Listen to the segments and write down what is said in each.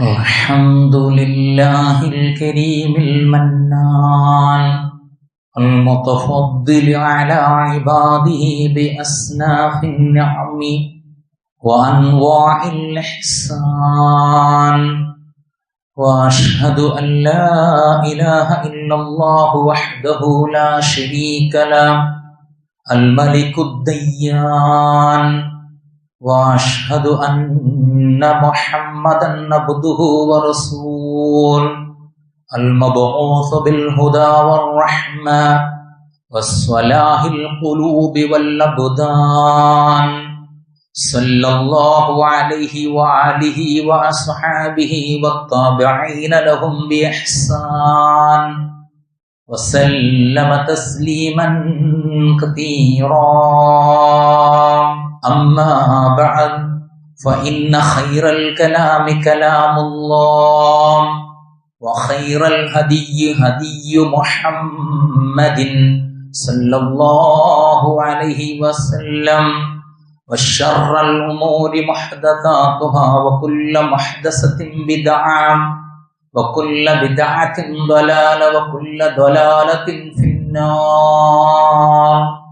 الحمد لله الكريم المنان المتفضل على عباده بأصناف النعم وأنواع الإحسان وأشهد أن لا إله إلا الله وحده لا شريك له الملك الديان وأشهد أن محمدا عبده ورسوله المبعوث بالهدى والرحمة والصلاح القلوب والأبدان صلى الله عليه وعليه وأصحابه والتابعين لهم بإحسان وسلم تسليما كثيرا. أما بعد فإن خير الكلام كلام الله وخير الهدي هدي محمد صلى الله عليه وسلم وشر الأمور محدثاتها وكل محدثة بدعة وكل بدعة ضلالة وكل ضلالة في النار.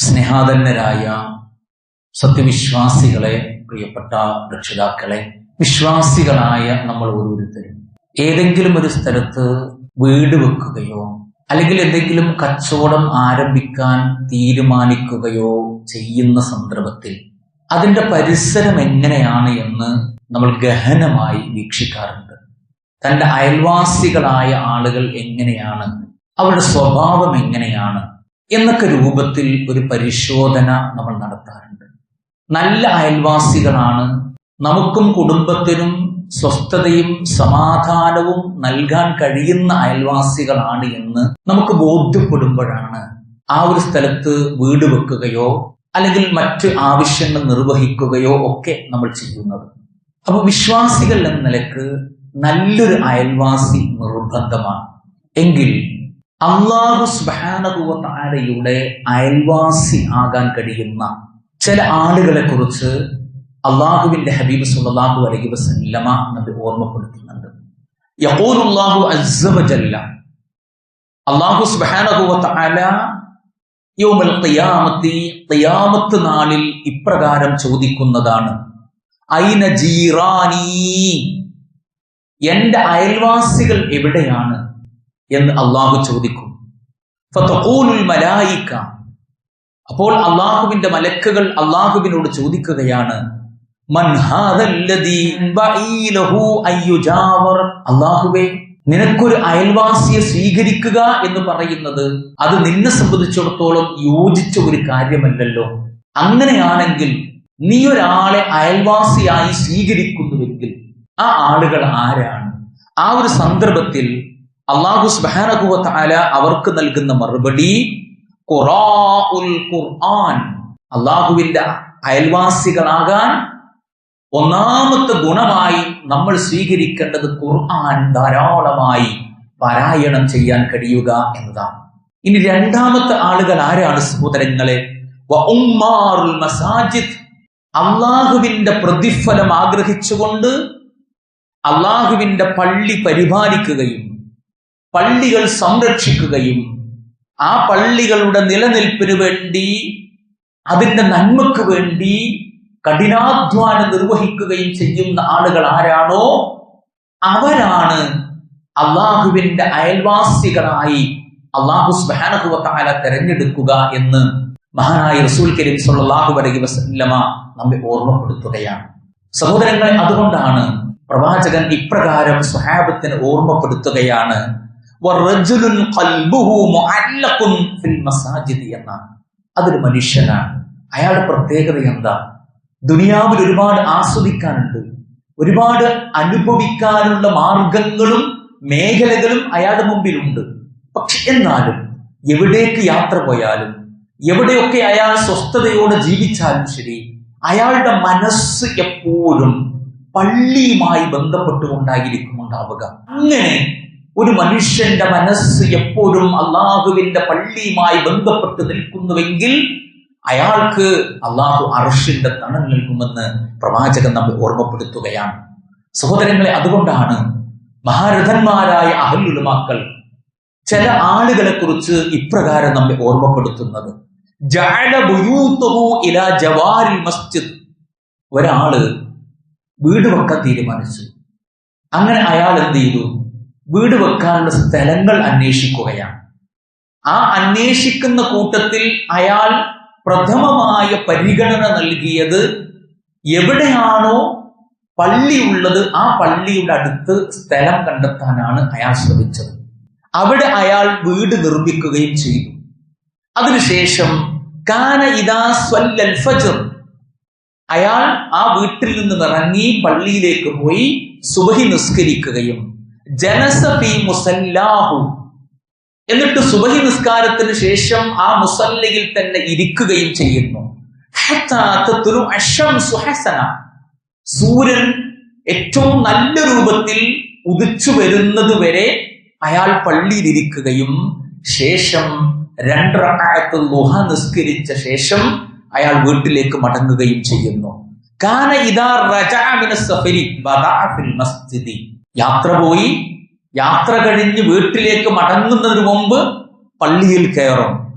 സ്നേഹാധന്യരായ സത്യവിശ്വാസികളെ പ്രിയപ്പെട്ട രക്ഷിതാക്കളെ വിശ്വാസികളായ നമ്മൾ ഓരോരുത്തരും. ഏതെങ്കിലും ഒരു സ്ഥലത്ത് വീട് വെക്കുകയോ അല്ലെങ്കിൽ എന്തെങ്കിലും കച്ചവടം ആരംഭിക്കാൻ തീരുമാനിക്കുകയോ ചെയ്യുന്ന സന്ദർഭത്തിൽ അതിന്റെ പരിസരം എങ്ങനെയാണ് എന്ന് നമ്മൾ ഗഹനമായി വീക്ഷിക്കാറുണ്ട്. തന്റെ അയൽവാസികളായ ആളുകൾ എങ്ങനെയാണ്? അവരുടെ സ്വഭാവം എങ്ങനെയാണ്? എന്നൊക്കെ രൂപത്തിൽ ഒരു പരിശോധന നമ്മൾ നടത്താറുണ്ട്. നല്ല അയൽവാസികളാണ്. നമുക്കും കുടുംബത്തിനും സ്വസ്ഥതയും സമാധാനവും നൽകാൻ കഴിയുന്ന അയൽവാസികളാണ് എന്ന് നമുക്ക് ബോധ്യപ്പെടുമ്പോഴാണ് ആ ഒരു സ്ഥലത്ത് വീട് വെക്കുകയോ അല്ലെങ്കിൽ മറ്റ് ആവശ്യങ്ങൾ നിർവഹിക്കുകയോ ഒക്കെ നമ്മൾ ചെയ്യുന്നത്. അപ്പൊ വിശ്വാസികൾ എന്ന നിലയ്ക്ക് നല്ലൊരു അയൽവാസി നിർബന്ധമാണ്. എങ്കിൽ അള്ളാഹു സുബാനകുവത്താരയുടെ അയൽവാസി ആകാൻ കഴിയുന്ന ചില ആളുകളെ കുറിച്ച് അള്ളാഹുവിന്റെ ഹബീബ് സുല്ലാഹു അലൈഹി വസല്ലമ നമ്മെ ഓർമ്മപ്പെടുത്തുന്നുണ്ട്. യഹൂലുല്ലാഹു അസ്സവജല്ല അള്ളാഹു സുബാനകുവത്താല യോമൽ ഖിയാമത്തി ഖിയാമത്ത് നാളിൽ ഇപ്രകാരം ചോദിക്കുന്നതാണ്. ഐന ജീറാനി? എന്റെ അയൽവാസികൾ എവിടെയാണ്? എന്ന് അള്ളാഹു ചോദിക്കും. അപ്പോൾ അള്ളാഹുവിന്റെ മലക്കുകൾ അള്ളാഹുവിനോട് ചോദിക്കുകയാണ് അള്ളാഹുവേ നിനക്കൊരു അയൽവാസിയെ സ്വീകരിക്കുക എന്ന് പറയുന്നത് അത് നിന്നെ സംബന്ധിച്ചിടത്തോളം യോജിച്ച ഒരു കാര്യമല്ലല്ലോ. അങ്ങനെയാണെങ്കിൽ നീ ഒരാളെ അയൽവാസിയായി സ്വീകരിക്കുന്നുവെങ്കിൽ ആ ആളുകൾ ആരാണ്? ആ ഒരു സന്ദർഭത്തിൽ അള്ളാഹു സുബാനകുവല അവർക്ക് നൽകുന്ന മറുപടി ഖുർആൻ. അള്ളാഹുവിന്റെ അയൽവാസികളാകാൻ ഒന്നാമത്തെ ഗുണമായി നമ്മൾ സ്വീകരിക്കേണ്ടത് ഖുർആൻ ധാരാളമായി പാരായണം ചെയ്യാൻ കഴിയുക എന്നതാണ്. ഇനി രണ്ടാമത്തെ ആളുകൾ ആരാണ് സഹോദരങ്ങളെ? മസാജിദ്. അള്ളാഹുവിന്റെ പ്രതിഫലം ആഗ്രഹിച്ചുകൊണ്ട് അള്ളാഹുവിന്റെ പള്ളി പരിപാലിക്കുകയും പള്ളികൾ സംരക്ഷിക്കുകയും ആ പള്ളികളുടെ നിലനിൽപ്പിന് വേണ്ടി അതിന്റെ നന്മക്ക് വേണ്ടി കഠിനാധ്വാനം നിർവഹിക്കുകയും ചെയ്യുന്ന ആളുകൾ ആരാണോ? അവരാണ് അള്ളാഹുവിന്റെ അയൽവാസികളായി അള്ളാഹു സ്ബാനഹുവത്താല തെരഞ്ഞെടുക്കുക എന്ന് മഹാനായ റസൂൽ കരീം സല്ലാഹു അലൈഹി വസല്ലമ നമ്മെ ഓർമ്മപ്പെടുത്തുകയാണ്. സഹോദരങ്ങളെ അതുകൊണ്ടാണ് പ്രവാചകൻ ഇപ്രകാരം സ്വഹാബത്തിന് ഓർമ്മപ്പെടുത്തുകയാണ്. എന്നാണ് അതൊരു മനുഷ്യനാണ്. അയാളുടെ പ്രത്യേകത എന്താ? ദുനിയാവിൽ ഒരുപാട് ആസ്വദിക്കാനുണ്ട്. ഒരുപാട് അനുഭവിക്കാനുള്ള മാർഗങ്ങളും മേഖലകളും അയാളുടെ മുമ്പിലുണ്ട്. പക്ഷെ എന്നാലും എവിടേക്ക് യാത്ര പോയാലും എവിടെയൊക്കെ അയാൾ സ്വസ്ഥതയോടെ ജീവിച്ചാലും ശരി അയാളുടെ മനസ്സ് എപ്പോഴും പള്ളിയുമായി ബന്ധപ്പെട്ടുകൊണ്ടായിരിക്കും ഉണ്ടാവുക. അങ്ങനെ ഒരു മനുഷ്യന്റെ മനസ്സ് എപ്പോഴും അള്ളാഹുവിന്റെ പള്ളിയുമായി ബന്ധപ്പെട്ട് നിൽക്കുന്നുവെങ്കിൽ അയാൾക്ക് അള്ളാഹു അർഷിന്റെ തണൽ നൽകുമെന്ന് പ്രവാചകൻ നമ്മെ ഓർമ്മപ്പെടുത്തുകയാണ്. സഹോദരങ്ങളെ അതുകൊണ്ടാണ് മഹാരഥന്മാരായ അഹലുലമാക്കൾ ചില ആളുകളെ കുറിച്ച് ഇപ്രകാരം നമ്മെ ഓർമ്മപ്പെടുത്തുന്നത്. മസ്ജിദ്. ഒരാൾ വീട് വെക്കാൻ തീരുമാനിച്ചു. അങ്ങനെ അയാൾ എന്ത് ചെയ്തു? വീട് വെക്കാനുള്ള സ്ഥലങ്ങൾ അന്വേഷിക്കുകയാണ്. ആ അന്വേഷിക്കുന്ന കൂട്ടത്തിൽ അയാൾ പ്രഥമമായ പരിഗണന നൽകിയത് എവിടെയാണോ പള്ളി ഉള്ളത് ആ പള്ളിയുടെ അടുത്ത് സ്ഥലം കണ്ടെത്താനാണ് അയാൾ ശ്രമിച്ചത്. അവിടെ അയാൾ വീട് നിർമ്മിക്കുകയും ചെയ്തു. അതിനുശേഷം കാന ഇദാ സ്വല്ലൽ അയാൾ ആ വീട്ടിൽ നിന്ന് ഇറങ്ങി പള്ളിയിലേക്ക് പോയി സുബഹി നിസ്കരിക്കുകയും എന്നിട്ട് സുബഹി നിസ്കാരത്തിന് ശേഷം ആ മുസല്ലയിൽ തന്നെ ഇരിക്കുകയും ചെയ്യുന്നു. സൂര്യൻ ഏറ്റവും നല്ല രൂപത്തിൽ ഉദിച്ചു വരുന്നത് വരെ അയാൾ പള്ളിയിലിരിക്കുകയും ശേഷം രണ്ടറക്കാലത്ത് ലുഹ നിസ്കരിച്ച ശേഷം അയാൾ വീട്ടിലേക്ക് മടങ്ങുകയും ചെയ്യുന്നു. കാന ഇതാ റജഅ മിന സഫരി ബദാഫിൽ മസ്ജിദി. യാത്ര പോയി യാത്ര കഴിഞ്ഞ് വീട്ടിലേക്ക് മടങ്ങുന്നതിന് മുമ്പ് പള്ളിയിൽ കയറും.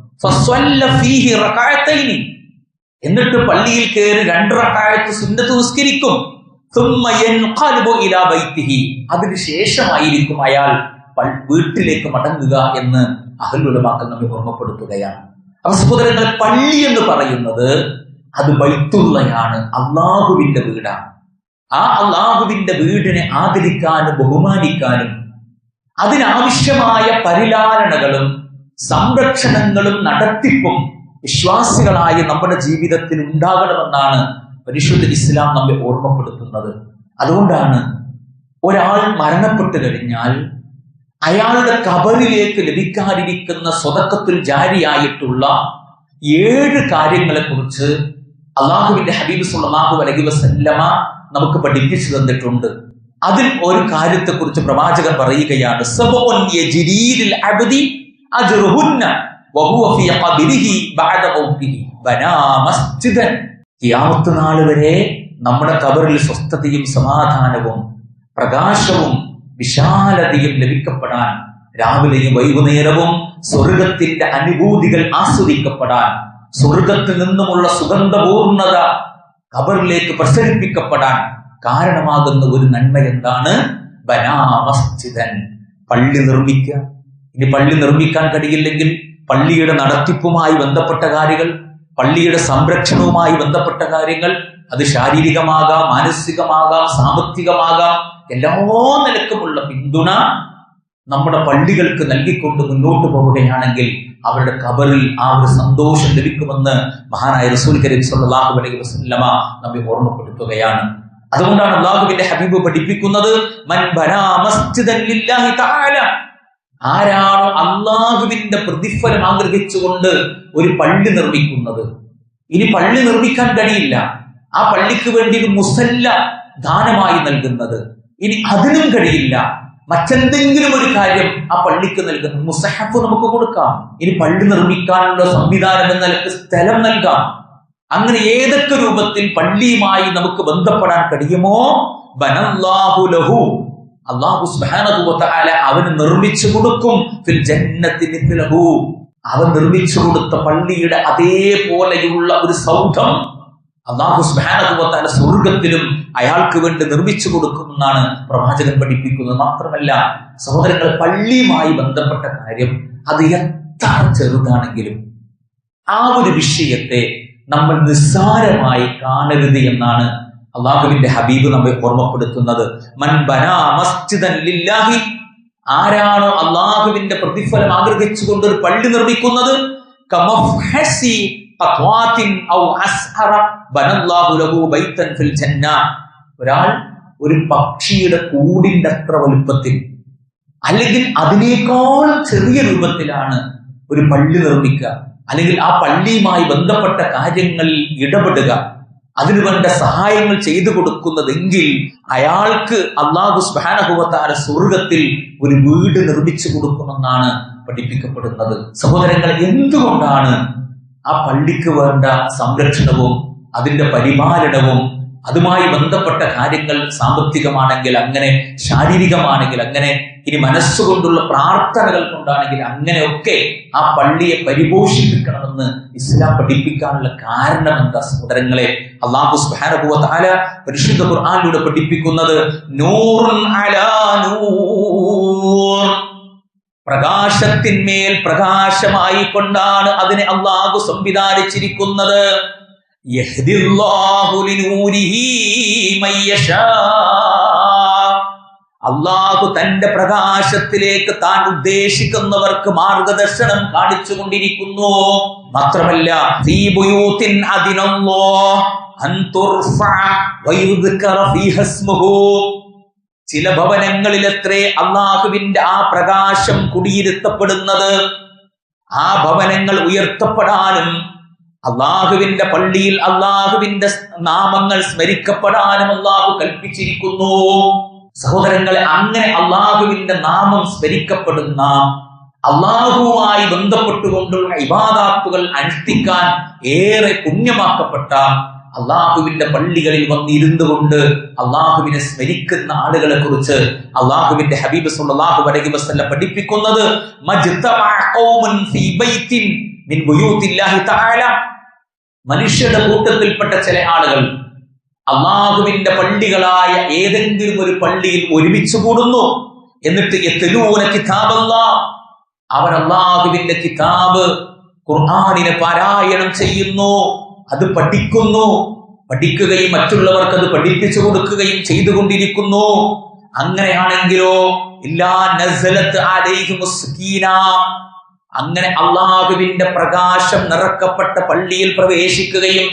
എന്നിട്ട് പള്ളിയിൽ കയറി രണ്ട് റക്കായത്ത് സുന്നത്ത് നിസ്കരിക്കും. അതിനുശേഷമായിരിക്കും അയാൾ വീട്ടിലേക്ക് മടങ്ങുക എന്ന് അഹലുലമാക്കൾ നമ്മെ ഓർമ്മപ്പെടുത്തുകയാണ്. അപ്പൊ സഹോദരങ്ങൾ പള്ളി എന്ന് പറയുന്നത് അത് ബൈത്തുള്ളയാണ് അള്ളാഹുവിന്റെ വീടാണ്. ആ അള്ളാഹുവിന്റെ വീടിനെ ആദരിക്കാനും ബഹുമാനിക്കാനും അതിനാവശ്യമായ പരിലാലനകളും സംരക്ഷണങ്ങളും നടത്തിപ്പും വിശ്വാസികളായ നമ്മുടെ ജീവിതത്തിൽ ഉണ്ടാകണമെന്നാണ് പരിശുദ്ധ ഇസ്ലാം നമ്മെ ഓർമ്മപ്പെടുത്തുന്നത്. അതുകൊണ്ടാണ് ഒരാൾ മരണപ്പെട്ടു കഴിഞ്ഞാൽ അയാളുടെ കബറിലേക്ക് ലഭിക്കാതിരിക്കുന്ന സ്വതക്കത്തിൽ ജാരിയായിട്ടുള്ള ഏഴ് കാര്യങ്ങളെ കുറിച്ച് അള്ളാഹുവിന്റെ ഹബീബ് സുല്ലാഹു അലഹി വസല്ലമ നമുക്ക് പഠിപ്പിച്ചു തന്നിട്ടുണ്ട്. അതിൽ ഒരു കാര്യത്തെക്കുറിച്ച് പ്രവാചകൻ പറയുകയാണ്. നാൾ വരെ നമ്മുടെ കബറിൽ സ്വസ്ഥതയും സമാധാനവും പ്രകാശവും വിശാലതയും ലഭിക്കപ്പെടാൻ രാവിലെയും വൈകുന്നേരവും സ്വർഗത്തിന്റെ അനുഭൂതികൾ ആസ്വദിക്കപ്പെടാൻ സ്വർഗത്തിൽ നിന്നുമുള്ള സുഗന്ധപൂർണത ഖബറിലേക്ക് പ്രസരിപ്പിക്കപ്പെടാൻ കാരണമാകുന്ന ഒരു നന്മ എന്താണ്? ബനാമസ്ജിദൻ പള്ളി നിർമ്മിക്കുക. ഇനി പള്ളി നിർമ്മിക്കാൻ കഴിയില്ലെങ്കിൽ പള്ളിയുടെ നടത്തിപ്പുമായി ബന്ധപ്പെട്ട കാര്യങ്ങൾ പള്ളിയുടെ സംരക്ഷണവുമായി ബന്ധപ്പെട്ട കാര്യങ്ങൾ അത് ശാരീരികമാകാം മാനസികമാകാം സാമ്പത്തികമാകാം എല്ലാ നിലക്കുമുള്ള പിന്തുണ നമ്മുടെ പള്ളികൾക്ക് നൽകിക്കൊണ്ട് മുന്നോട്ട് പോവുകയാണെങ്കിൽ അവരുടെ കബറിൽ ആ ഒരു സന്തോഷം ലഭിക്കുമെന്ന് മഹാനായ റസൂൽ കരീം സല്ലാഹു അലൈഹി വസല്ലമ നമ്മെ ഓർമ്മപ്പെടുത്തുകയാണ്. അതുകൊണ്ടാണ് അള്ളാഹുവിന്റെ ഹബീബ് പഠിപ്പിക്കുന്നത് ആരാണോ അള്ളാഹുവിന്റെ പ്രതിഫലം ആഗ്രഹിച്ചുകൊണ്ട് ഒരു പള്ളി നിർമ്മിക്കുന്നത്? ഇനി പള്ളി നിർമ്മിക്കാൻ കഴിയില്ല. ആ പള്ളിക്ക് വേണ്ടി ഒരു മുസല്ല ദാനമായി നൽകുന്നത്. ഇനി അതിനും കഴിയില്ല. മറ്റെന്തെങ്കിലും ഒരു കാര്യം ആ പള്ളിക്ക് നൽകുന്നു. മുസഹഫ് നമുക്ക് കൊടുക്കാം. ഇനി പള്ളി നിർമ്മിക്കാനുള്ള സംവിധാനം എന്ന നിലയ്ക്ക് സ്ഥലം നൽകാം. അങ്ങനെ ഏതൊക്കെ രൂപത്തിൽ പള്ളിയുമായി നമുക്ക് ബന്ധപ്പെടാൻ കഴിയുമോ? ബനല്ലാഹു ലഹു. അള്ളാഹു തആല അവന് നിർമ്മിച്ചു കൊടുക്കും. ഫിൽ ജന്നത്തിന് അവൻ നിർമ്മിച്ചു കൊടുത്ത പള്ളിയുടെ അതേപോലെയുള്ള ഒരു സൗധം അള്ളാഹു തആല സ്വർഗത്തിലും അയാൾക്ക് വേണ്ടി നിർമ്മിച്ചു കൊടുക്കുമെന്നാണ് പ്രവാചകൻ പഠിപ്പിക്കുന്നത്. മാത്രമല്ല സഹോദരങ്ങൾ പള്ളിയുമായി ബന്ധപ്പെട്ട കാര്യം അത് എത്ര ചെറുതാണെങ്കിലും ആ ഒരു വിഷയത്തെ നമ്മൾ നിസ്സാരമായി കാണരുത് എന്നാണ് അള്ളാഹുവിന്റെ ഹബീബ് നമ്മെ ഓർമ്മപ്പെടുത്തുന്നത്. മൻ ബനാ മസ്ജിദൻ ലില്ലാഹി ആരാണോ അള്ളാഹുവിന്റെ പ്രതിഫലം ആഗ്രഹിച്ചുകൊണ്ട് ഒരു പള്ളി നിർമ്മിക്കുന്നത്? ഒരാൾ ഒരു പക്ഷിയുടെ കൂടിന്റെ അത്ര വലുപ്പത്തിൽ അല്ലെങ്കിൽ അതിനേക്കാൾ ചെറിയ രൂപത്തിലാണ് ഒരു പള്ളി നിർമ്മിക്കുക. അല്ലെങ്കിൽ ആ പള്ളിയുമായി ബന്ധപ്പെട്ട കാര്യങ്ങളിൽ ഇടപെടുക. അതിനു വേണ്ട സഹായങ്ങൾ ചെയ്തു കൊടുക്കുന്നതെങ്കിൽ അയാൾക്ക് അള്ളാഹു സ്ബാനഹുവത്താല സ്വർഗത്തിൽ ഒരു വീട് നിർമ്മിച്ചു കൊടുക്കുമെന്നാണ് പഠിപ്പിക്കപ്പെടുന്നത്. സഹോദരങ്ങൾ എന്തുകൊണ്ടാണ് ആ പള്ളിക്ക് വേണ്ട സംരക്ഷണവും അതിന്റെ പരിപാലനവും അതുമായി ബന്ധപ്പെട്ട കാര്യങ്ങൾ സാമ്പത്തികമാണെങ്കിൽ അങ്ങനെ ശാരീരികമാണെങ്കിൽ അങ്ങനെ ഇനി മനസ്സുകൊണ്ടുള്ള പ്രാർത്ഥനകൾ കൊണ്ടാണെങ്കിൽ അങ്ങനെയൊക്കെ ആ പള്ളിയെ പരിപോഷിപ്പിക്കണമെന്ന് ഇസ്ലാം പഠിപ്പിക്കാനുള്ള കാരണം എന്താ സഹോദരങ്ങളെ? അള്ളാഹു സുബ്ഹാനഹു താല പരിശുദ്ധ ഖുർആനിലൂടെ പഠിപ്പിക്കുന്നത് നൂറുൻ അലാ നൂർ. പ്രകാശത്തിന്മേൽ പ്രകാശമായി കൊണ്ടാണ് അതിനെ അള്ളാഹു സംവിധാനിച്ചിരിക്കുന്നത്. അള്ളാഹു തന്റെ പ്രകാശത്തിലേക്ക് താൻ ഉദ്ദേശിക്കുന്നവർക്ക് മാർഗദർശനം കാണിച്ചു കൊണ്ടിരിക്കുന്നു മാത്രമല്ല ഫീ ചില ഭവനങ്ങളിൽ ഭവനങ്ങളിലെത്രേ അള്ളാഹുവിന്റെ ആ പ്രകാശം കുടിയിരുത്തപ്പെടുന്നത് ആ ഭവനങ്ങൾ ഉയർത്തപ്പെടാനും അള്ളാഹുവിന്റെ പള്ളിയിൽ അള്ളാഹുവിന്റെ നാമങ്ങൾ സ്മരിക്കപ്പെടാനും അള്ളാഹു കൽപ്പിച്ചിരിക്കുന്നു. സഹോദരങ്ങളെ അങ്ങനെ അള്ളാഹുവിന്റെ നാമം സ്മരിക്കപ്പെടുന്ന അള്ളാഹുവുമായി ബന്ധപ്പെട്ടുകൊണ്ടുള്ള ഇബാദാത്തുകൾ അനുഷ്ഠിക്കാൻ ഏറെ പുണ്യമാക്കപ്പെട്ട അള്ളാഹുവിന്റെ പള്ളികളിൽ വന്നിരുന്നു കൊണ്ട് അള്ളാഹുവിനെ സ്മരിക്കുന്ന ആളുകളെ കുറിച്ച് അള്ളാഹുവിന്റെ ഹബീബ് സുല്ലാഹു അലൈഹി വസല്ലം പഠിപ്പിക്കുന്നത് മനുഷ്യരുടെ കൂട്ടത്തിൽപ്പെട്ട ചില ആളുകൾ അള്ളാഹുവിന്റെ പള്ളികളായ ഏതെങ്കിലും ഒരു പള്ളിയിൽ ഒരുമിച്ച് കൂടുന്നു. എന്നിട്ട് എത്തലൂന കിതാബല്ല. അവർ അള്ളാഹുവിന്റെ കിതാബ് ഖുർആാനിനെ പാരായണം ചെയ്യുന്നു. അത് പഠിക്കുന്നു. പഠിക്കുകയും മറ്റുള്ളവർക്ക് അത് പഠിപ്പിച്ചു കൊടുക്കുകയും ചെയ്തുകൊണ്ടിരിക്കുന്നു. അങ്ങനെയാണെങ്കിലോ ഇല്ലാ നസലത്ത് അങ്ങനെ അള്ളാഹുവിന്റെ പ്രകാശം നിറക്കപ്പെട്ട പള്ളിയിൽ പ്രവേശിക്കുകയും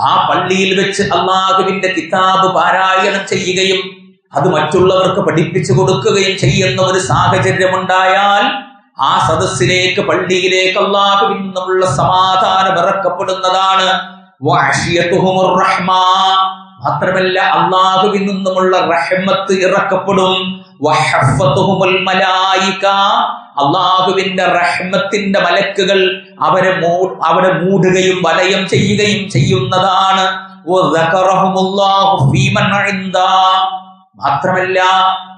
ആ പള്ളിയിൽ വെച്ച് അള്ളാഹുവിന്റെ കിതാബ് പാരായണം ചെയ്യുകയും അത് മറ്റുള്ളവർക്ക് പഠിപ്പിച്ചു കൊടുക്കുകയും ചെയ്യുന്ന ഒരു സാഹചര്യമുണ്ടായാൽ ആ സദസ്സിലേക്ക് പള്ളിയിലേക്ക് അള്ളാഹുവിൽ നിന്നുള്ള സമാധാനം ഇറക്കപ്പെടുന്നതാണ്. മാത്രമല്ല അള്ളാഹുവിൽ നിന്നുമുള്ള റഹ്മത്ത് ഇറക്കപ്പെടും. അള്ളാഹുവിന്റെ റഹ്മത്തിന്റെ മലക്കുകൾ അവരെ മൂ അവരെ മൂടുകയും വലയം ചെയ്യുകയും ചെയ്യുന്നതാണ്. മാത്രമല്ല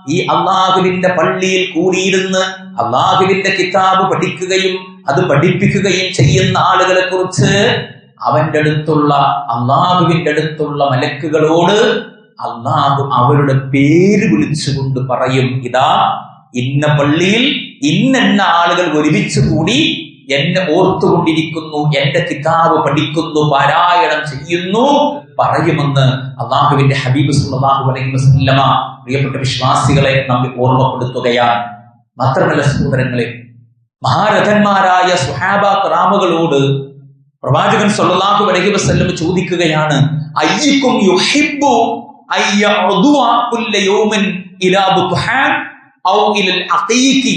ഈ അള്ളാഹുവിന്റെ പള്ളിയിൽ കൂടിയിരുന്ന് അള്ളാഹുവിന്റെ കിതാബ് പഠിക്കുകയും അത് പഠിപ്പിക്കുകയും ചെയ്യുന്ന ആളുകളെ കുറിച്ച് അവന്റെ അടുത്തുള്ള അള്ളാഹുവിന്റെ അടുത്തുള്ള മലക്കുകളോട് അള്ളാഹു അവരുടെ പേര് വിളിച്ചുകൊണ്ട് പറയും ഇതാ ഇന്ന പള്ളിയിൽ ഇന്നെന്ന ആളുകൾ ഒരുമിച്ച് കൂടി എന്നെ ഓർത്തുകൊണ്ടിരിക്കുന്നു എന്റെ കിതാബ് പഠിക്കുന്നു പാരായണം ചെയ്യുന്നു പറയുമെന്ന് അള്ളാഹുവിന്റെ ഹബീബ് സുല്ലാഹു അലൈഹി വസല്ലമ പ്രിയപ്പെട്ട വിശ്വാസികളെ നമ്മെ ഓർമ്മപ്പെടുത്തുകയാണ്. മാത്രമല്ല സഹോദരങ്ങളെ മഹാരഥന്മാരായ സുഹാബ റാമുകളോട് പ്രവാചകൻ സൊല്ലാഹു അലൈഹി വസല്ലം ചോദിക്കുകയാണ് അയ്യക്കും യുഹിബ്ബു അയ്യ ഇലാ ബുത്ഹാൻ ഔ ഇലൽ അഖീഖി?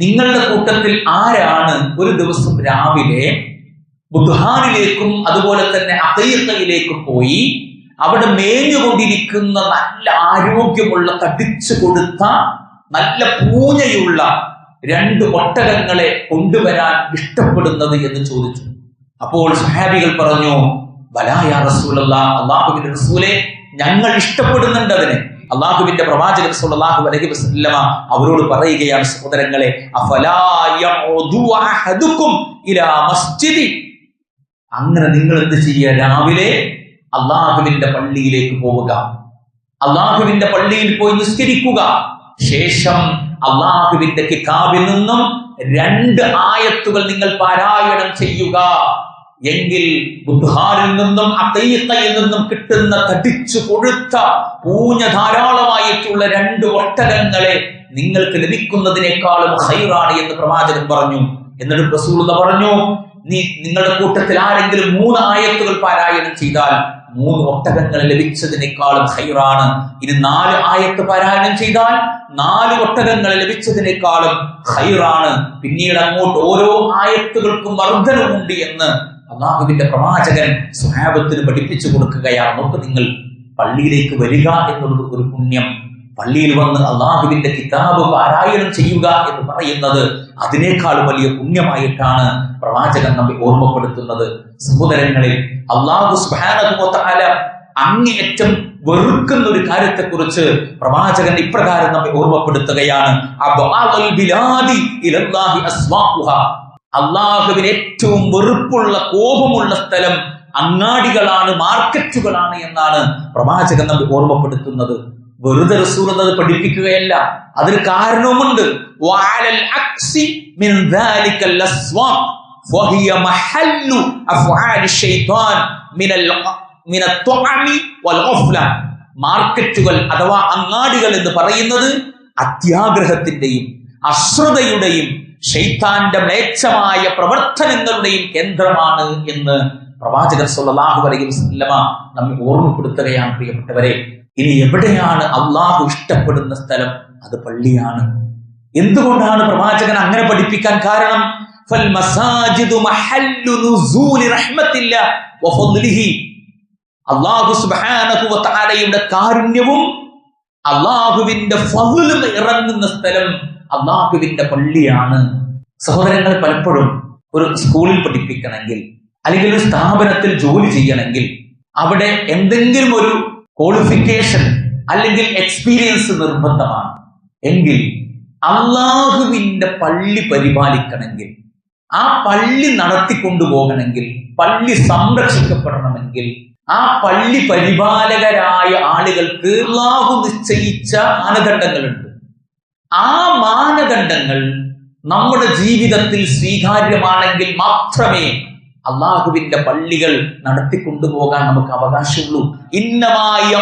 നിങ്ങളുടെ കൂട്ടത്തിൽ ആരാണ് ഒരു ദിവസം രാവിലെ ബുധാനിലേക്കും അതുപോലെ തന്നെ അഖീഖയിലേക്കും പോയി അവിടെ മേഞ്ഞുകൊണ്ടിരിക്കുന്ന നല്ല ആരോഗ്യമുള്ള തടിച്ചു കൊടുത്ത നല്ല പൂഞ്ഞയുള്ള രണ്ട് ഒട്ടകങ്ങളെ കൊണ്ടുവരാൻ ഇഷ്ടപ്പെടുന്നത് എന്ന് ചോദിച്ചു. അപ്പോൾ സഹാബികൾ പറഞ്ഞു ബലായ റസൂലല്ല അള്ളാഹുവിന്റെ റസൂലെ ഞങ്ങൾ ഇഷ്ടപ്പെടുന്നുണ്ട് അതിനെ. അള്ളാഹുവിന്റെ പ്രവാചകൻ സല്ലല്ലാഹു അലൈഹി വസല്ലമ അവരോട് പറയുകയാണ് സഹോദരങ്ങളെ അങ്ങനെ നിങ്ങൾ എന്ത് ചെയ്യുക? രാവിലെ അള്ളാഹുവിന്റെ പള്ളിയിലേക്ക് പോവുക. അള്ളാഹുവിന്റെ പള്ളിയിൽ പോയി നിസ്കരിക്കുക. ശേഷം അള്ളാഹുവിന്റെ കിതാബിൽ നിന്നും രണ്ട് ആയത്തുകൾ നിങ്ങൾ പാരായണം ചെയ്യുക. എങ്കിൽ ബുദ്ധാരിൽ നിന്നും അത്തയ്യത്തയിൽ നിന്നും കിട്ടുന്ന തടിച്ചു കൊഴുത്ത പൂഞ്ഞ ധാരാളമായിട്ടുള്ള രണ്ട് ഒട്ടകങ്ങളെ നിങ്ങൾക്ക് ലഭിക്കുന്നതിനേക്കാളും ഹൈറാണ് എന്ന് പ്രവാചകൻ പറഞ്ഞു. എന്നിട്ട് റസൂലുള്ള പറഞ്ഞു നീ നിങ്ങളുടെ കൂട്ടത്തിൽ ആരെങ്കിലും മൂന്ന് ആയത്തുകൾ പാരായണം ചെയ്താൽ മൂന്ന് ഒട്ടകങ്ങൾ ലഭിച്ചതിനേക്കാളും ഹൈറാണ് ഇനി നാല് ആയത്ത് പാരായണം ചെയ്താൽ നാല് ഒട്ടകങ്ങൾ ലഭിച്ചതിനേക്കാളും ഹൈറാണ് പിന്നീട് അങ്ങോട്ട് ഓരോ ആയത്തുകൾക്കും വർധനമുണ്ട് എന്ന് അള്ളാഹുവിന്റെ പ്രവാചകൻ സുഹാബത്തിന് പഠിപ്പിച്ചു കൊടുക്കുകയാണ്. നോക്ക് നിങ്ങൾ പള്ളിയിലേക്ക് വരിക എന്നുള്ളത് ഒരു പുണ്യം. പള്ളിയിൽ വന്ന് അള്ളാഹുവിന്റെ കിതാബ് പാരായണം ചെയ്യുക എന്ന് പറയുന്നത് അതിനേക്കാൾ വലിയ പുണ്യമായിട്ടാണ് പ്രവാചകൻ നമ്മെ ഓർമ്മപ്പെടുത്തുന്നത്. സഹോദരങ്ങളിൽ അള്ളാഹു സുബാന അങ്ങേയറ്റം വെറുക്കുന്ന ഒരു കാര്യത്തെക്കുറിച്ച് പ്രവാചകൻ ഇപ്രകാരം നമ്മെ ഓർമ്മപ്പെടുത്തുകയാണ്. അള്ളാഹുവിന് ഏറ്റവും വെറുപ്പുള്ള കോപമുള്ള സ്ഥലം അങ്ങാടികളാണ് മാർക്കറ്റുകളാണ് എന്നാണ് പ്രവാചകൻ നമ്മൾ ഓർമ്മപ്പെടുത്തുന്നത്. വെറുതെ റസൂൽ എന്നത് പഠിപ്പിക്കുകയല്ല. അതിന് കാരണവുമുണ്ട്. മാർക്കറ്റുകൾ അഥവാ അങ്ങാടികൾ എന്ന് പറയുന്നത് അത്യാഗ്രഹത്തിന്റെയും അശ്രദ്ധയുടെയും ഷെയ്ത്താന്റെ മ്ലേച്ഛമായ പ്രവർത്തനങ്ങളുടെയും കേന്ദ്രമാണ് എന്ന് പ്രവാചകർ സല്ലല്ലാഹു അലൈഹി വസല്ലമ നമ്മെ ഓർമ്മപ്പെടുത്തുകയാണ് പ്രിയപ്പെട്ടവരെ. ഇനി എവിടെയാണ് അള്ളാഹു ഇഷ്ടപ്പെടുന്ന സ്ഥലം? അത് പള്ളിയാണ്. എന്തുകൊണ്ടാണ് പ്രവാചകൻ അങ്ങനെ പഠിപ്പിക്കാൻ കാരണം? അള്ളാഹു കാരുണ്യവും അള്ളാഹുവിന്റെ ഇറങ്ങുന്ന സ്ഥലം അള്ളാഹുവിന്റെ പള്ളിയാണ് സഹോദരങ്ങൾ പലപ്പോഴും ഒരു സ്കൂളിൽ പഠിപ്പിക്കണമെങ്കിൽ അല്ലെങ്കിൽ ഒരു സ്ഥാപനത്തിൽ ജോലി ചെയ്യണമെങ്കിൽ അവിടെ എന്തെങ്കിലും ഒരു ക്വാളിഫിക്കേഷൻ അല്ലെങ്കിൽ എക്സ്പീരിയൻസ് നിർബന്ധമാണ്. എങ്കിൽ അള്ളാഹുവിന്റെ പള്ളി പരിപാലിക്കണമെങ്കിൽ ആ പള്ളി നടത്തിക്കൊണ്ടുപോകണമെങ്കിൽ പള്ളി സംരക്ഷിക്കപ്പെടണമെങ്കിൽ ആ പള്ളി പരിപാലകരായ ആളുകൾക്ക് അള്ളാഹു നിശ്ചയിച്ച മാനദണ്ഡങ്ങളുണ്ട്. ആ മാനദണ്ഡങ്ങൾ നമ്മുടെ ജീവിതത്തിൽ സ്വീകാര്യമാണെങ്കിൽ മാത്രമേ അള്ളാഹുവിന്റെ പള്ളികൾ നടത്തിക്കൊണ്ടുപോകാൻ നമുക്ക് അവകാശമുള്ളൂ. ഇന്നമായ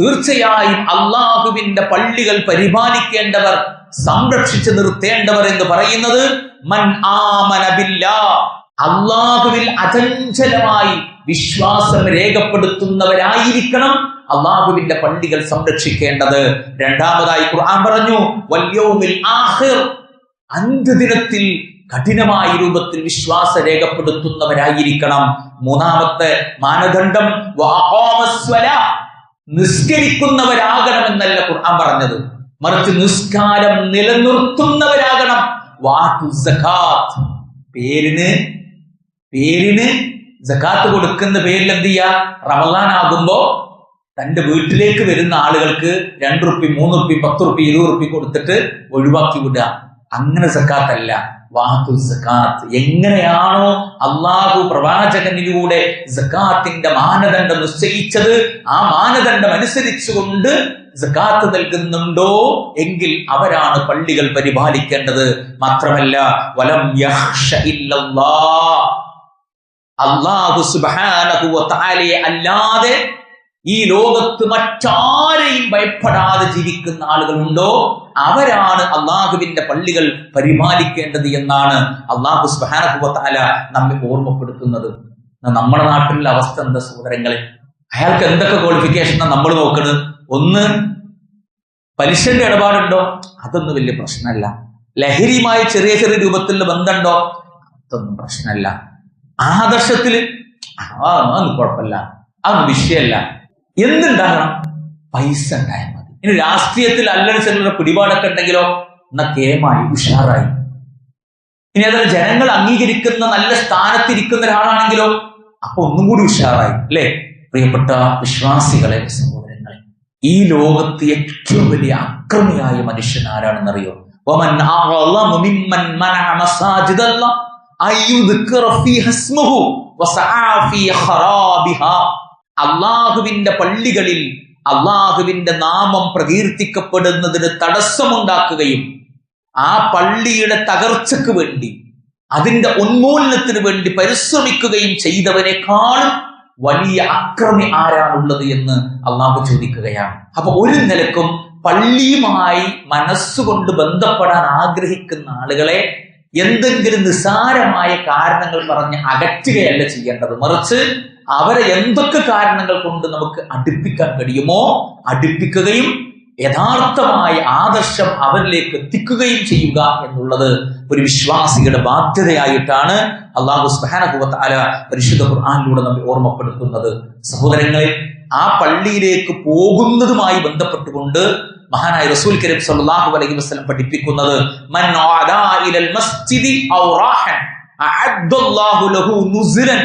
തീർച്ചയായും അള്ളാഹുവിന്റെ പള്ളികൾ പരിപാലിക്കേണ്ടവർ സംരക്ഷിച്ചു നിർത്തേണ്ടവർ എന്ന് പറയുന്നത് മൻ അള്ളാഹുവിൽ അചഞ്ചലമായി വിശ്വാസം രേഖപ്പെടുത്തുന്നവരായിരിക്കണം. അള്ളാഹുവിന്റെ പള്ളികൾ സംരക്ഷിക്കേണ്ടത്. രണ്ടാമതായി ഖുർആൻ പറഞ്ഞു വല്യോമിൽ ആഹിർ അന്ത്യദിനത്തിൽ കഠിനമായ രൂപത്തിൽ വിശ്വാസ രേഖപ്പെടുത്തുന്നവരായിരിക്കണം. മൂന്നാമത്തെ മാനദണ്ഡം. നിസ്കരിക്കുന്നവരാകണമെന്നല്ല ഖുർആൻ പറഞ്ഞത്. മറിച്ച് നിസ്കാരം നിലനിർത്തുന്നവരാകണം. പേരിന് പേരിന് ജക്കാത്ത് കൊടുക്കുന്ന പേരിൽ എന്ത് ചെയ്യാ റമദാൻ ആകുമ്പോ തന്റെ വീട്ടിലേക്ക് വരുന്ന ആളുകൾക്ക് രണ്ട് റുപ്പി മൂന്ന് റുപ്പി പത്ത് റുപ്പി ഇരുപത് റുപ്പി കൊടുത്തിട്ട് ഒഴിവാക്കി വിടുക. അങ്ങനെ സക്കാത്തല്ല. വാഹത്തു സക്കാത്ത്. എങ്ങനെയാണോ അള്ളാഹു പ്രവാചകനിലൂടെ സക്കാത്തിന്റെ മാനദണ്ഡം നിശ്ചയിച്ചത് ആ മാനദണ്ഡം അനുസരിച്ചുകൊണ്ട് സക്കാത്ത് നൽകുന്നുണ്ടോ? എങ്കിൽ അവരാണ് പള്ളികൾ പരിപാലിക്കേണ്ടത്. മാത്രമല്ല വലം അള്ളാഹു തആലയെ അല്ലാതെ ഈ ലോകത്ത് മറ്റാരെയും ഭയപ്പെടാതെ ജീവിക്കുന്ന ആളുകളുണ്ടോ? അവരാണ് അള്ളാഹുവിന്റെ പള്ളികൾ പരിപാലിക്കേണ്ടത് എന്നാണ് അള്ളാഹു തആല നമ്മെ ഓർമ്മപ്പെടുത്തുന്നത്. നമ്മുടെ നാട്ടിലുള്ള അവസ്ഥ എന്താ സഹോദരങ്ങളെ? അയാൾക്ക് എന്തൊക്കെ ക്വാളിഫിക്കേഷൻ നമ്മൾ നോക്കുന്നത് ഒന്ന് പലിശന്റെ ഇടപാടുണ്ടോ? അതൊന്നും വലിയ പ്രശ്നമല്ല. ലഹരിയുമായി ചെറിയ ചെറിയ രൂപത്തിലുള്ള ബന്ധമുണ്ടോ? അതൊന്നും പ്രശ്നമല്ല. ആദർശത്തിൽ ആ അതൊന്നും കുഴപ്പമില്ല. അതൊന്നും വിഷയമല്ല. എന്തുണ്ടാകണം? പൈസ ഉണ്ടായാൽ മതി. ഇനി രാഷ്ട്രീയത്തിൽ അല്ലടി ചെല്ലുന്ന പിടിപാടൊക്കെ ഉണ്ടെങ്കിലോ? എന്നാ കേമായി ഉഷാറായി. ഇനി അതിൽ ജനങ്ങൾ അംഗീകരിക്കുന്ന നല്ല സ്ഥാനത്തിരിക്കുന്ന ഒരാളാണെങ്കിലോ? അപ്പൊ ഒന്നും കൂടി ഉഷാറായി അല്ലേ? പ്രിയപ്പെട്ട വിശ്വാസികളെ സഹോദരങ്ങളെ ഈ ലോകത്ത് ഏറ്റവും വലിയ അക്രമിയായ മനുഷ്യൻ ആരാണെന്നറിയോ? അള്ളാഹുവിന്റെ പള്ളികളിൽ അള്ളാഹുവിന്റെ നാമം പ്രകീർത്തിക്കപ്പെടുന്നതിന് തടസ്സമുണ്ടാക്കുകയും ആ പള്ളിയുടെ തകർച്ചക്ക് വേണ്ടി അതിന്റെ ഉന്മൂലനത്തിന് വേണ്ടി പരിശ്രമിക്കുകയും ചെയ്തവനെക്കാളും വലിയ അക്രമി ആരാണുള്ളത് എന്ന് അള്ളാഹു ചോദിക്കുകയാണ്. അപ്പൊ ഒരു നിലക്കും പള്ളിയുമായി മനസ്സുകൊണ്ട് ബന്ധപ്പെടാൻ ആഗ്രഹിക്കുന്ന ആളുകളെ എന്തെങ്കിലും നിസാരമായ കാരണങ്ങൾ പറഞ്ഞ് അകറ്റുകയല്ല ചെയ്യേണ്ടത്. മറിച്ച് അവരെ എന്തൊക്കെ കാരണങ്ങൾ കൊണ്ട് നമുക്ക് അടുപ്പിക്കാൻ കഴിയുമോ അടുപ്പിക്കുകയും യഥാർത്ഥമായ ആദർശം അവരിലേക്ക് എത്തിക്കുകയും ചെയ്യുക എന്നുള്ളത് ഒരു വിശ്വാസിയുടെ ബാധ്യതയായിട്ടാണ് അള്ളാഹു സ്ബാനകുവത്ത് അല പരിശുദ്ധ ഖുർആാനിലൂടെ നമ്മൾ ഓർമ്മപ്പെടുത്തുന്നത്. സഹോദരങ്ങളെ ആ പള്ളിയിലേക്ക് പോകുന്നതുമായി ബന്ധപ്പെട്ടുകൊണ്ട് മഹാനായ റസൂൽ കരീം സല്ലല്ലാഹു അലൈഹി വസല്ലം പഠിപ്പിക്കുന്നത് മൻ ഇലൽ മസ്ജിദി ഔ റാഹൻ ലഹു നുസ്ലൻ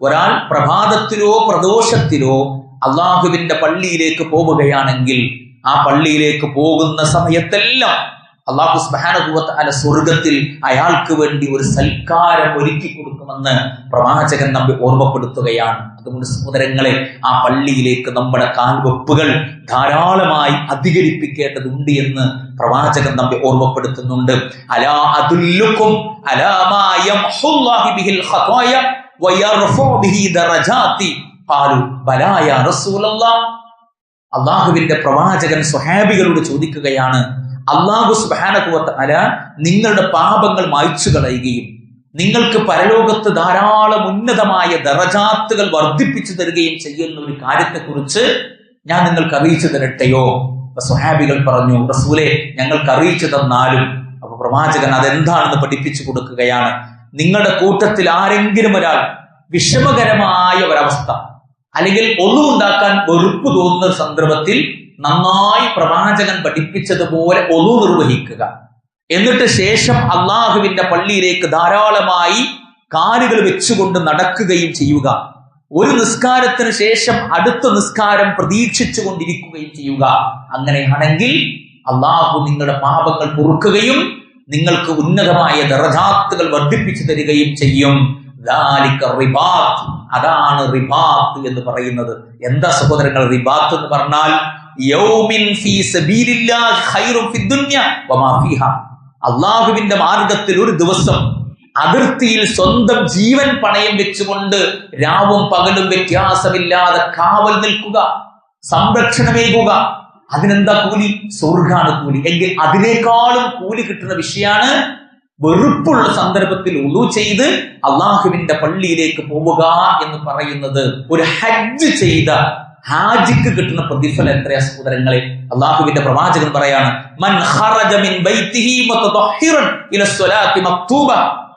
ഒരാൾ പ്രഭാതത്തിലോ പ്രദോഷത്തിലോ അള്ളാഹുവിന്റെ പള്ളിയിലേക്ക് പോവുകയാണെങ്കിൽ ആ പള്ളിയിലേക്ക് പോകുന്ന സമയത്തെല്ലാം അള്ളാഹു സ്ബാനുഭവത്ത് അല സ്വർഗത്തിൽ അയാൾക്ക് വേണ്ടി ഒരു സൽക്കാരം ഒരുക്കി കൊടുക്കുമെന്ന് പ്രവാചകൻ നമ്മെ ഓർമ്മപ്പെടുത്തുകയാണ്. അതുകൊണ്ട് സഹോദരങ്ങളെ ആ പള്ളിയിലേക്ക് നമ്മുടെ കാൽവെപ്പുകൾ ധാരാളമായി അധികരിപ്പിക്കേണ്ടതുണ്ട് എന്ന് പ്രവാചകൻ നമ്മെ ഓർമ്മപ്പെടുത്തുന്നുണ്ട്. അലാ അതുല്ലുക്കും അള്ളാഹുവിന്റെ പ്രവാചകൻ സ്വഹാബികളോട് ചോദിക്കുകയാണ് അള്ളാഹു സുബാനകുവത്ത് അല നിങ്ങളുടെ പാപങ്ങൾ മായ്ച്ചു കളയുകയും നിങ്ങൾക്ക് പരലോകത്ത് ധാരാളം ഉന്നതമായ ദറജാത്തുകൾ വർദ്ധിപ്പിച്ചു തരികയും ചെയ്യുന്ന ഒരു കാര്യത്തെക്കുറിച്ച് ഞാൻ നിങ്ങൾക്ക് അറിയിച്ചു തരട്ടെയോ? സ്വഹാബികൾ പറഞ്ഞു റസൂലെ ഞങ്ങൾക്ക് അറിയിച്ചു തന്നാലും. അപ്പൊ പ്രവാചകൻ അതെന്താണെന്ന് പഠിപ്പിച്ചു കൊടുക്കുകയാണ്. നിങ്ങളുടെ കൂട്ടത്തിൽ ആരെങ്കിലും ഒരാൾ വിഷമകരമായ ഒരവസ്ഥ അല്ലെങ്കിൽ ഒന്നും ഉണ്ടാക്കാൻ വെറുപ്പ് തോന്നുന്ന സന്ദർഭത്തിൽ നന്നായി പ്രവാചകൻ പഠിപ്പിച്ചതുപോലെ ഒതു നിർവഹിക്കുക. എന്നിട്ട് ശേഷം അള്ളാഹുവിന്റെ പള്ളിയിലേക്ക് ധാരാളമായി കാലുകൾ വെച്ചുകൊണ്ട് നടക്കുകയും ചെയ്യുക. ഒരു നിസ്കാരത്തിന് ശേഷം അടുത്ത നിസ്കാരം പ്രതീക്ഷിച്ചു കൊണ്ടിരിക്കുകയും ചെയ്യുക. അങ്ങനെയാണെങ്കിൽ അള്ളാഹു നിങ്ങളുടെ പാപങ്ങൾ പൊറുക്കുകയും നിങ്ങൾക്ക് ഉന്നതമായ ദറജാത്തുകൾ വർദ്ധിപ്പിച്ചു തരികയും ചെയ്യും. റിബാത്ത്. അതാണ് റിബാത്ത് എന്ന് പറയുന്നത്. എന്താ സഹോദരങ്ങൾ റിബാത്ത് എന്ന് പറഞ്ഞാൽ അള്ളാഹുവിന്റെ മാർഗത്തിൽ ഒരു ദിവസം അതിർത്തിയിൽ സ്വന്തം ജീവൻ പണയം വെച്ചുകൊണ്ട് രാവും പകലും വ്യത്യാസമില്ലാതെ കാവൽ നിൽക്കുക സംരക്ഷണമേകുക അതിനെന്താ കൂലി? സ്വർഗാണ് കൂലി. എങ്കിൽ അതിനേക്കാളും കൂലി കിട്ടുന്ന വിഷയമാണ് വെറുപ്പുള്ള സന്ദർഭത്തിൽ ഉളു ചെയ്ത് അള്ളാഹുവിന്റെ പള്ളിയിലേക്ക് പോവുക എന്ന് പറയുന്നത് ഒരു ഹജ്ജ് ചെയ്ത ഹാജിക്ക് കിട്ടുന്ന പ്രതിഫലം എത്രയാ സഹോദരങ്ങളെ? അള്ളാഹുവിന്റെ പ്രവാചകൻ പറയാണ് മൻ ഖറജ ഇല മക്തൂബ.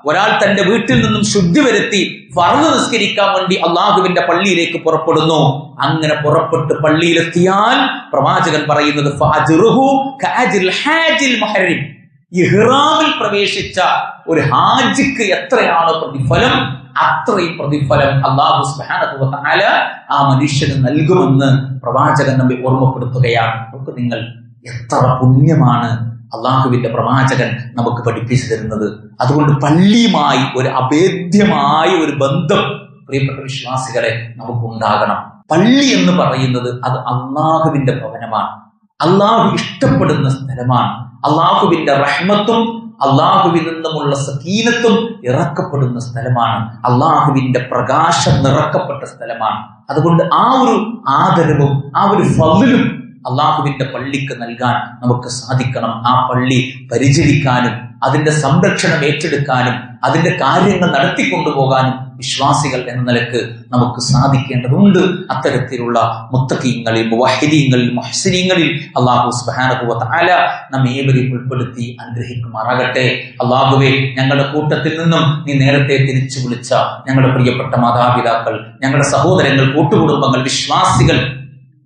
ഒരാൾ തന്റെ വീട്ടിൽ നിന്നും ശുദ്ധി വരുത്തി വറന്ന് നിസ്കരിക്കാൻ വേണ്ടി അള്ളാഹുവിന്റെ പള്ളിയിലേക്ക് പുറപ്പെടുന്നു. അങ്ങനെ പുറപ്പെട്ട് പള്ളിയിലെത്തിയാൽ പ്രവാചകൻ പറയുന്നത് ഇഹ്റാമിൽ പ്രവേശിച്ച ഒരു ഹാജിക്ക് എത്രയാണ് പ്രതിഫലം? അത്രയും പ്രതിഫലം അള്ളാഹു സുബ്ഹാനഹു തആല ആ മനുഷ്യന് നൽകുമെന്ന് പ്രവാചകൻ നമ്മെ ഓർമ്മപ്പെടുത്തുകയാണ്. നമുക്ക് നിങ്ങൾ എത്ര പുണ്യമാണ് അള്ളാഹുവിന്റെ പ്രവാചകൻ നമുക്ക് പഠിപ്പിച്ചു തരുന്നത്. അതുകൊണ്ട് പള്ളിയുമായി ഒരു അഭേദ്യമായ ഒരു ബന്ധം പ്രിയപ്പെട്ട വിശ്വാസികളെ നമുക്കുണ്ടാകണം പള്ളി എന്ന് പറയുന്നത് അത് അള്ളാഹുവിന്റെ ഭവനമാണ്. അള്ളാഹു ഇഷ്ടപ്പെടുന്ന സ്ഥലമാണ്. അള്ളാഹുവിന്റെ റഹ്മത്തും അള്ളാഹുവിൽ നിന്നുമുള്ള സകീനത്തും ഇറക്കപ്പെടുന്ന സ്ഥലമാണ്. അള്ളാഹുവിന്റെ പ്രകാശം നിറക്കപ്പെട്ട സ്ഥലമാണ്. അതുകൊണ്ട് ആ ഒരു ആദരവും ആ ഒരു ഫലിലും അള്ളാഹുവിന്റെ പള്ളിക്ക് നൽകാൻ നമുക്ക് സാധിക്കണം. ആ പള്ളി പരിചരിക്കാനും അതിന്റെ സംരക്ഷണം ഏറ്റെടുക്കാനും അതിന്റെ കാര്യങ്ങൾ നടത്തിക്കൊണ്ടുപോകാനും വിശ്വാസികൾ എന്ന നിലയ്ക്ക് നമുക്ക് സാധിക്കേണ്ടതുണ്ട്. അത്തരത്തിലുള്ള മുത്തക്കീങ്ങളിൽ മുവാഹിദീങ്ങളിൽ മഹസരീങ്ങളിൽ അള്ളാഹു സുബാനകുവത്ത് അല നമ്മെ ഏവരെയും ഉൾപ്പെടുത്തി അനുഗ്രഹിക്കുമാറാകട്ടെ. അള്ളാഹുവെ ഞങ്ങളുടെ കൂട്ടത്തിൽ നിന്നും നീ നേരത്തെ തിരിച്ചു വിളിച്ച ഞങ്ങളുടെ പ്രിയപ്പെട്ട മാതാപിതാക്കൾ ഞങ്ങളുടെ സഹോദരങ്ങൾ കൂട്ടുകുടുംബങ്ങൾ വിശ്വാസികൾ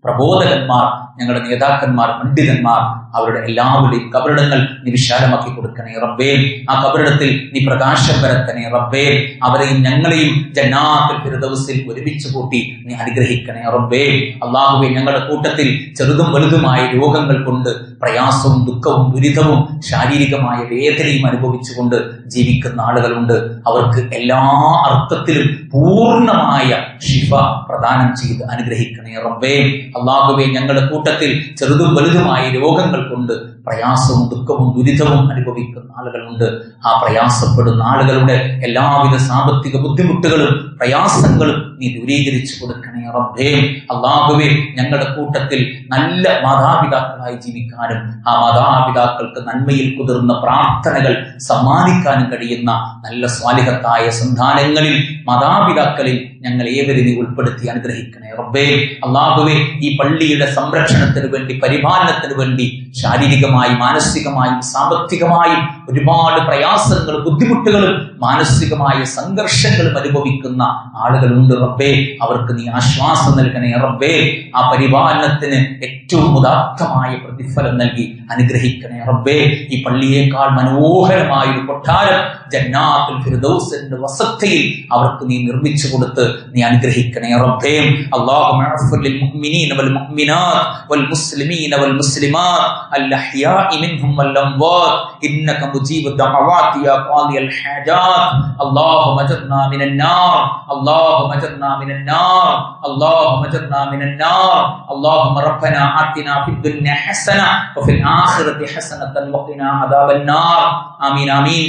പ്രബോധകന്മാർ ഞങ്ങളുടെ നേതാക്കന്മാർ പണ്ഡിതന്മാർ അവരുടെ എല്ലാവരുടെയും കബറിടങ്ങൾ നീ വിശാലമാക്കി കൊടുക്കണേ റബ്ബേ. ആ കബറിടത്തിൽ നീ പ്രകാശം പരത്തണേ റബ്ബേ. അവരെയും ഞങ്ങളെയും ജന്നാത്തിൽ ഫിർദൗസിൽ ഒരുമിച്ച് കൂട്ടി നീ അനുഗ്രഹിക്കണേ റബ്ബേ. അല്ലാഹുവേ ഞങ്ങളുടെ കൂട്ടത്തിൽ ചെറുതും വലുതുമായ രോഗങ്ങൾ കൊണ്ട് പ്രയാസവും ദുഃഖവും ദുരിതവും ശാരീരികമായ വേദനയും അനുഭവിച്ചുകൊണ്ട് ജീവിക്കുന്ന ആളുകളുണ്ട്. അവർക്ക് എല്ലാ അർത്ഥത്തിലും പൂർണമായ ഷിഫ പ്രദാനം ചെയ്ത് അനുഗ്രഹിക്കണേ റബ്ബേ. അല്ലാഹുവേ ഞങ്ങളുടെ കൂട്ടത്തിൽ ചെറുതും വലുതുമായ രോഗങ്ങൾ കൊണ്ട് പ്രയാസവും ദുഃഖവും ദുരിതവും അനുഭവിക്കുന്ന ആളുകളുണ്ട്. ആ പ്രയാസപ്പെടുന്ന ആളുകളുടെ എല്ലാവിധ സാമ്പത്തിക ബുദ്ധിമുട്ടുകളും പ്രയാസങ്ങളും നീ ദൂരീകരിച്ചു കൊടുക്കണേ റബ്ബേ. അള്ളാഹുവേ ഞങ്ങളുടെ കൂട്ടത്തിൽ നല്ല മാതാപിതാക്കളായി ജീവിക്കാനും ആ മാതാപിതാക്കൾക്ക് നന്മയിൽ കുതിർന്ന പ്രാർത്ഥനകൾ സമ്മാനിക്കാനും കഴിയുന്ന നല്ല സ്വാലിഹത്തായ സന്താനങ്ങളിൽ മാതാപിതാക്കളിൽ ഞങ്ങൾ ഏവരും ഉൾപ്പെടുത്തി അനുഗ്രഹിക്കണേ റബ്ബേ. അള്ളാഹുവേ ഈ പള്ളിയുടെ സംരക്ഷണത്തിന് വേണ്ടി പരിപാലനത്തിന് വേണ്ടി ശാരീരികമായും മാനസികമായും സാമ്പത്തികമായും ഒരുപാട് പ്രയാസങ്ങളും ബുദ്ധിമുട്ടുകളും മാനസികമായ സംഘർഷങ്ങളും അനുഭവിക്കുന്ന ആളുകളുണ്ട് റബ്ബേ. അവർക്ക് നീ ആശ്വാസം നൽകണേ റബ്ബേ. ആ പരിപാലനത്തിന് ഏറ്റവും ഉദാത്തമായ പ്രതിഫലം നൽകി അനുഗ്രഹിക്കണേ റബ്ബേ. ഈ പള്ളിയേക്കാൾ മനോഹരമായ ഒരു കൊട്ടാരം ജന്നാത്തുൽ ഫിർദൗസിന്റെ വസത്തയിൽ അവർക്ക് നീ നിർമ്മിച്ചു കൊടുത്ത് നീ അനുഗ്രഹിക്കണേ റബ്ബേ اللهم اغفر للمؤمنين والمؤمنات والمسلمين والمسلمات الأحياء منهم والأموات إنك مجيب الدعوات يا قاضي الحاجات اللهم اجرنا من النار اللهم اجرنا من النار اللهم اجرنا من النار اللهم ربنا آتنا في الدنيا حسنة وفي الآخرة حسنة وقنا عذاب النار آمين آمين